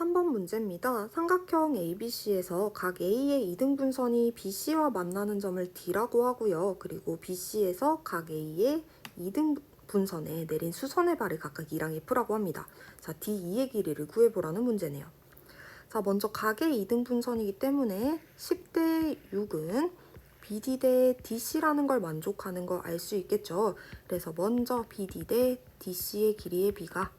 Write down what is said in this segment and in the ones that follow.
3번 문제입니다. 삼각형 ABC에서 각 A의 이등분선이 BC와 만나는 점을 D라고 하고요. 그리고 BC에서 각 A의 이등분선에 내린 수선의 발을 각각 2랑 F라고 합니다. 자, D2의 길이를 구해보라는 문제네요. 자, 먼저 각의 이등분선이기 때문에 10대 6은 BD 대 DC라는 걸 만족하는 거 알 수 있겠죠. 그래서 먼저 BD 대 DC의 길이의 비가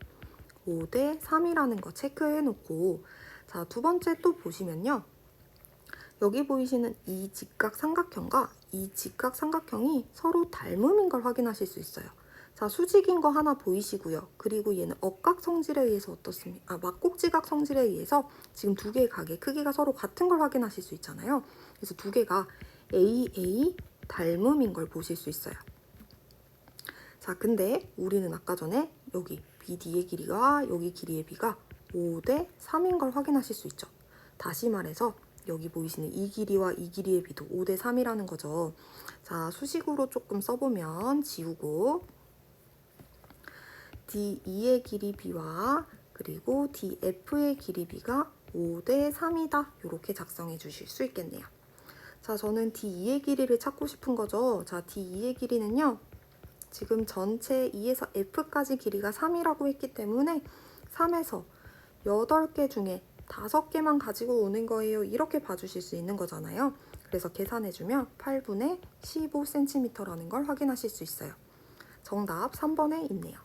5대 3이라는 거 체크해 놓고 자, 두 번째 또 보시면요. 여기 보이시는 이 직각 삼각형과 이 직각 삼각형이 서로 닮음인 걸 확인하실 수 있어요. 자, 수직인 거 하나 보이시고요. 그리고 얘는 억각 성질에 의해서 어떻습니까? 아, 막곡지각 성질에 의해서 지금 두 개의 각의 크기가 서로 같은 걸 확인하실 수 있잖아요. 그래서 두 개가 AA 닮음인 걸 보실 수 있어요. 자, 근데 우리는 아까 전에 여기 BD의 길이가 여기 길이의 비가 5대 3인 걸 확인하실 수 있죠. 다시 말해서 여기 보이시는 이 길이와 이 길이의 비도 5대 3이라는 거죠. 자, 수식으로 조금 써보면 지우고 D2의 길이 비와 그리고 DF의 길이 비가 5대 3이다. 이렇게 작성해 주실 수 있겠네요. 자, 저는 D2의 길이를 찾고 싶은 거죠. 자, D2의 길이는요. 지금 전체 2에서 F까지 길이가 3이라고 했기 때문에 3에서 8개 중에 5개만 가지고 오는 거예요. 이렇게 봐주실 수 있는 거잖아요. 그래서 계산해주면 8분의 15cm라는 걸 확인하실 수 있어요. 정답 3번에 있네요.